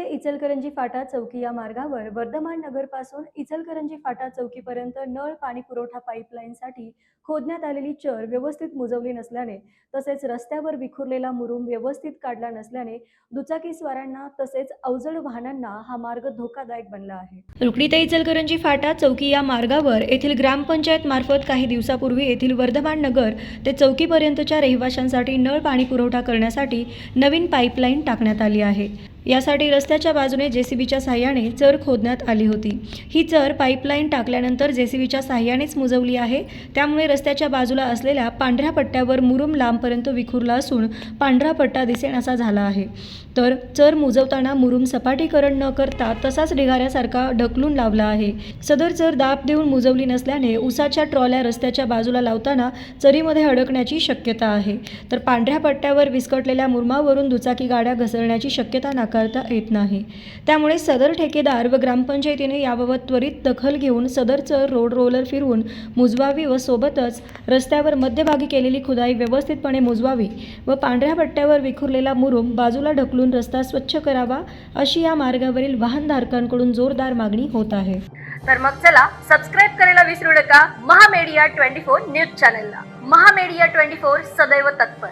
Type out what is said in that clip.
ते इचलकरंजी फाटा चौकी या मार्गावर वर्धमान नगरपासून इचलकरंजी फाटा चौकीपर्यंत नळ पाणी पुरवठा पाईपलाईनसाठी खोदण्यात आलेली चर व्यवस्थित मुजवली नसल्याने तसेच रस्त्यावर विखुरलेला मुरुम व्यवस्थित काढला नसल्याने दुचाकीस्वारांना तसेच अवजड वाहनांना हा मार्ग धोकादायक बनला आहे. रुकडी ते इचलकरंजी फाटा चौकी या मार्गावर येथील ग्रामपंचायत मार्फत काही दिवसापूर्वी येथील वर्धमान नगर ते चौकीपर्यंतच्या रहिवाशांसाठी नळ पाणी पुरवठा करण्यासाठी नवीन पाईपलाईन टाकण्यात आली आहे. यासाठी रस्त्याच्या बाजूने जेसीबीच्या साह्याने चर खोदण्यात आली होती. ही चर पाईपलाईन टाकल्यानंतर जेसीबीच्या साह्यानेच मुजवली आहे. त्यामुळे रस्त्याच्या बाजूला असलेल्या पांढऱ्या पट्ट्यावर मुरुम लांबपर्यंत विखुरला असून पांढरा पट्टा दिसेनासा झाला आहे. तर चर मुजवताना मुरुम सपाटीकरण न करता तसाच ढिगाऱ्यासारखा ढकलून लावला आहे. सदर चर दाब देऊन मुजवली नसल्याने उसाच्या ट्रॉल्या रस्त्याच्या बाजूला लावताना चरीमध्ये अडकण्याची शक्यता आहे. तर पांढऱ्या पट्ट्यावर विस्कटलेल्या मुरमावरून दुचाकी गाड्या घसरण्याची शक्यता नाकारता येत नाही. त्यामुळे सदर ठेकेदार व ग्रामपंचायतीने याबाबत त्वरित दखल घेऊन सदरचं रोड रोलर फिरवून मुजवावी व सोबतच रस्त्यावर मध्यभागी केलेली खुदाई व्यवस्थितपणे मुजवावी व पांढऱ्या पट्ट्यावर विखुरलेला मुरुम बाजूला ढकलून रस्ता स्वच्छ करावा अशी या मार्गावरील वाहनधारकांकडून जोरदार मागणी होत आहे. तर मग चला सबस्क्राईब करायला विसरू नका. महामेडिया ट्वेंटी फोर न्यूज चॅनलला. महामेडिया ट्वेंटी फोर सदैव तत्पर.